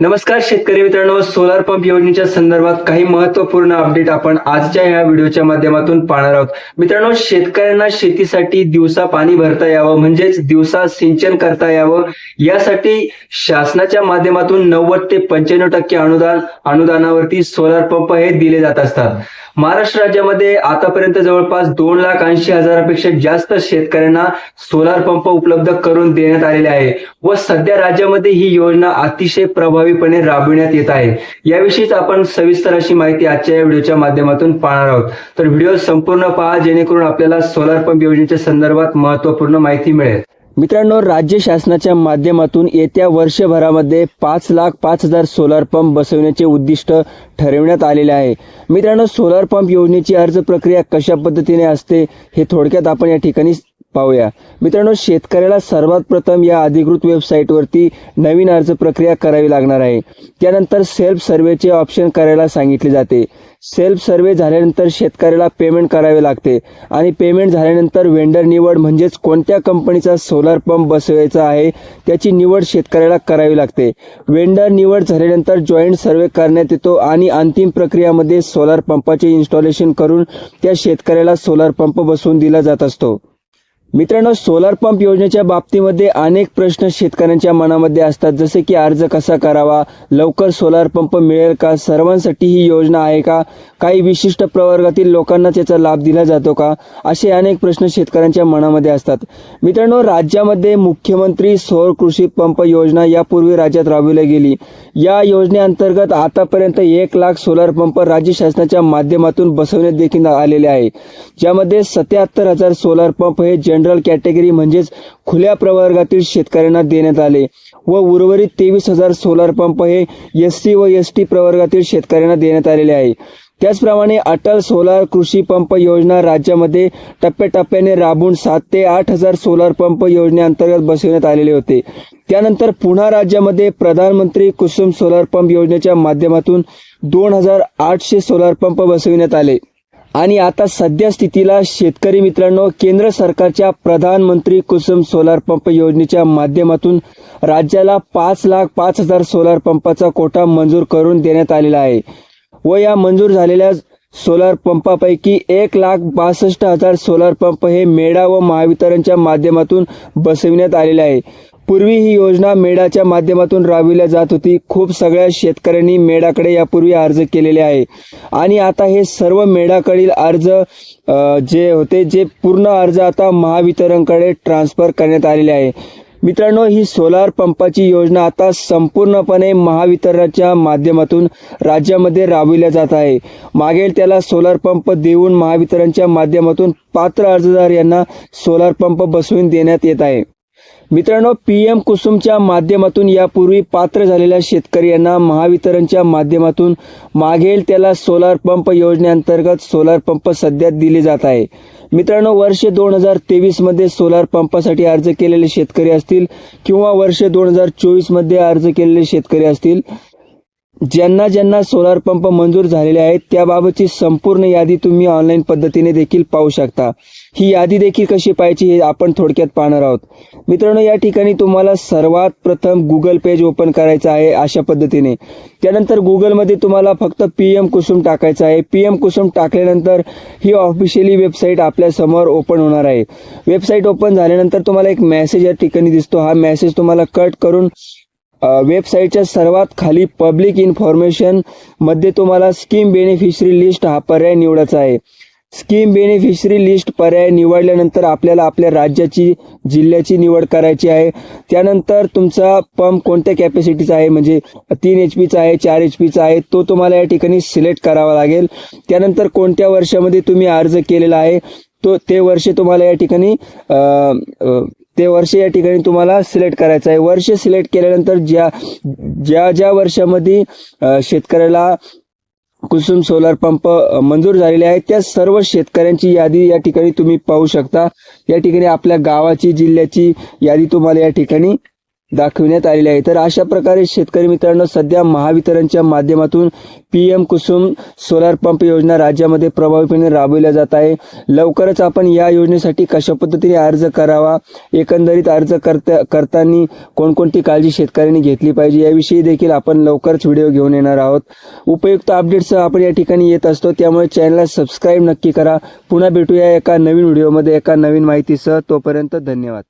नमस्कार शेतकरी मित्रांनो सोलार पंप योजनेच्या संदर्भात काही महत्त्वपूर्ण अपडेट आपण आजच्या या व्हिडिओच्या माध्यमातून पाहणार आहोत. मित्रांनो शेतकऱ्यांना शेतीसाठी दिवसा पाणी भरता यावं म्हणजेच दिवसा सिंचन करता यावं यासाठी शासनाच्या माध्यमातून नव्वद ते पंच्याण्णव टक्के अनुदान अनुदानावरती सोलार पंप हे दिले जात असतात. महाराष्ट्र राज्यामध्ये आतापर्यंत जवळपास दोन लाख ऐंशी हजारापेक्षा जास्त शेतकऱ्यांना सोलार पंप उपलब्ध करून देण्यात आलेले आहे व सध्या राज्यामध्ये ही योजना अतिशय प्रभावीपणे राबविण्यात येत आहे. याविषयीच आपण सविस्तर अशी माहिती आजच्या या व्हिडिओच्या माध्यमातून पाहणार आहोत. तर व्हिडिओ संपूर्ण पहा जेणेकरून आपल्याला सोलार पंप योजनेच्या संदर्भात महत्त्वपूर्ण माहिती मिळेल. मित्रांनो राज्य शासनाच्या माध्यमातून येत्या वर्षभरामध्ये पाच लाख पाच हजार सोलार पंप बसवण्याचे उद्दिष्ट ठरविण्यात आलेले आहे. मित्रांनो सोलार पंप योजनेची अर्ज प्रक्रिया कशा पद्धतीने असते हे थोडक्यात आपण या ठिकाणी पाहूया. मित्रांनो शेतकऱ्याला सर्वात प्रथम या अधिकृत वेबसाईटवरती नवीन अर्ज प्रक्रिया करावी लागणार आहे. त्यानंतर सेल्फ सर्वेचे ऑप्शन करायला सांगितले जाते. सेल्फ सर्वे झाल्यानंतर शेतकऱ्याला पेमेंट करावे लागते आणि पेमेंट झाल्यानंतर वेंडर निवड म्हणजेच कोणत्या कंपनीचा सोलार पंप बसवायचा आहे त्याची निवड शेतकऱ्याला करावी लागते. वेंडर निवड झाल्यानंतर जॉईंट सर्वे करण्यात येतो आणि अंतिम प्रक्रियामध्ये सोलार पंपाचे इन्स्टॉलेशन करून त्या शेतकऱ्याला सोलार पंप बसवून दिला जात असतो. मित्रांनो सोलार पंप योजनेच्या बाबतीमध्ये अनेक प्रश्न शेतकऱ्यांच्या मनामध्ये असतात. जसे की अर्ज कसा करावा? लवकर सोलार पंप मिळेल का? सर्वांसाठी ही योजना आहे का? काही विशिष्ट प्रवर्गातील लोकांना त्याचा लाभ दिला जातो का? असे अनेक प्रश्न शेतकऱ्यांच्या मनामध्ये असतात. मित्रांनो राज्यामध्ये मुख्यमंत्री सौर कृषी पंप योजना यापूर्वी राज्यात राबविली गेली. या योजनेअंतर्गत आतापर्यंत एक लाख सोलार पंप राज्य शासनाच्या माध्यमातून बसवण्यात देखील आलेले आहे. ज्यामध्ये सत्याहत्तर हजार सोलार पंप हे जन जनरल कॅटेगरी म्हणजेच खुल्या प्रवर्गातील शेतकऱ्यांना देण्यात आले व उर्वरित तेवीस हजार सोलार पंप हे एस सी व एस टी प्रवर्गातील शेतकऱ्यांना देण्यात आलेले आहे. त्याचप्रमाणे अटल सोलार कृषी पंप योजना राज्यामध्ये टप्प्याटप्प्याने राबून सात ते आठ हजार सोलार पंप योजनेअंतर्गत बसवण्यात आलेले होते. त्यानंतर पुन्हा राज्यामध्ये प्रधानमंत्री कुसुम सोलार पंप योजनेच्या माध्यमातून दोन हजार आठशे सोलार पंप बसविण्यात आले. आणि आता सध्या स्थितीला शेतकरी मित्रांनो केंद्र सरकारच्या प्रधानमंत्री कुसुम सोलार पंप योजनेच्या माध्यमातून राज्याला पाच लाख पाच हजार सोलार पंपाचा कोटा मंजूर करून देण्यात आलेला आहे. व या मंजूर झालेल्या सोलार पंपापैकी एक लाख बासष्ट हजार सोलार पंप हे मेडा व महावितरणच्या माध्यमातून बसविण्यात आलेले आहे. पूर्वी ही योजना मेडाच्या माध्यमातून राबविल्या जात होती. खूप सगळ्या शेतकऱ्यांनी मेडाकडे यापूर्वी अर्ज केलेले आहे. आणि आता हे सर्व मेडाकडील अर्ज जे होते जे पूर्ण अर्ज आता महावितरणकडे ट्रान्सफर करण्यात आलेले आहे. मित्रांनो ही सोलार पंपाची योजना आता संपूर्णपणे महावितरणाच्या माध्यमातून राज्यामध्ये राबविल्या जात आहे. मागेल त्याला सोलार पंप देऊन महावितरणच्या माध्यमातून पात्र अर्जदार यांना सोलार पंप बसवून देण्यात येत आहे. मित्रांनो पीएम कुसुमच्या माध्यमातून यापूर्वी पात्र झालेल्या शेतकरी यांना महावितरणच्या माध्यमातून मागेल त्याला सोलार पंप योजनेअंतर्गत सोलार पंप सध्या दिले जात आहे. मित्रांनो वर्ष दोन हजार तेवीसमध्ये सोलार पंपासाठी अर्ज केलेले शेतकरी असतील किंवा वर्ष दोन हजार चोवीसमध्ये अर्ज केलेले शेतकरी असतील ज्यांना ज्यांना सोलार पंप मंजूर झालेले आहेत त्याबाबतची संपूर्ण यादी तुम्ही ऑनलाईन पद्धतीने देखील पाहू शकता. ही यादी देखील कशी पाहायची हे आपण थोडक्यात पाहणार आहोत. मित्रांनो या ठिकाणी तुम्हाला सर्वात प्रथम गुगल पेज ओपन करायचं आहे अशा पद्धतीने. त्यानंतर गुगलमध्ये तुम्हाला फक्त पी एम कुसुम टाकायचं आहे. पी एम कुसुम टाकल्यानंतर ही ऑफिशियली वेबसाईट आपल्यासमोर ओपन होणार आहे. वेबसाईट ओपन झाल्यानंतर तुम्हाला एक मेसेज या ठिकाणी दिसतो. हा मेसेज तुम्हाला कट करून वेबसाईटच्या सर्वात खाली पब्लिक इन्फॉर्मेशनमध्ये तुम्हाला स्कीम बेनिफिशरी लिस्ट हा पर्याय निवडायचा आहे. स्कीम बेनिफिशरी लिस्ट पर्याय निवडल्यानंतर आपल्याला आपल्या राज्याची जिल्ह्याची निवड करायची आहे. त्यानंतर तुमचा पंप कोणत्या कॅपॅसिटीचा आहे? म्हणजे तीन एच पीचा आहे चार एच पीचा आहे तो तुम्हाला या ठिकाणी सिलेक्ट करावा लागेल. त्यानंतर कोणत्या वर्षामध्ये तुम्ही अर्ज केलेला आहे? तो ते वर्ष तुम्हाला या ठिकाणी ते वर्ष या ठिकाणी तुम्हाला सिलेक्ट करायचं आहे. वर्ष सिलेक्ट केल्यानंतर ज्या ज्या ज्या वर्षामध्ये शेतकऱ्याला कुसुम सोलार पंप मंजूर झालेले आहेत त्या सर्व शेतकऱ्यांची यादी या ठिकाणी तुम्ही पाहू शकता. या ठिकाणी आपल्या गावाची जिल्ह्याची यादी तुम्हाला या ठिकाणी दाखविण्यात आलेले आहे. तर अशा प्रकारे शेतकरी मित्रांनो सध्या महावितरणच्या माध्यमातून पीएम कुसुम सोलार पंप योजना राज्यामध्ये प्रभावीपणे राबविल्या जात आहे. लवकरच आपण या योजनेसाठी कशा पद्धतीने अर्ज करावा एकंदरीत अर्ज करता करताना कोणकोणती काळजी शेतकऱ्यांनी घेतली पाहिजे याविषयी देखील आपण लवकरच व्हिडिओ घेऊन येणार आहोत. उपयुक्त अपडेट्स आपण या ठिकाणी येत असतो त्यामुळे चॅनलला सबस्क्राईब नक्की करा. पुन्हा भेटूया एका नवीन व्हिडिओमध्ये एका नवीन माहितीसह. तोपर्यंत धन्यवाद.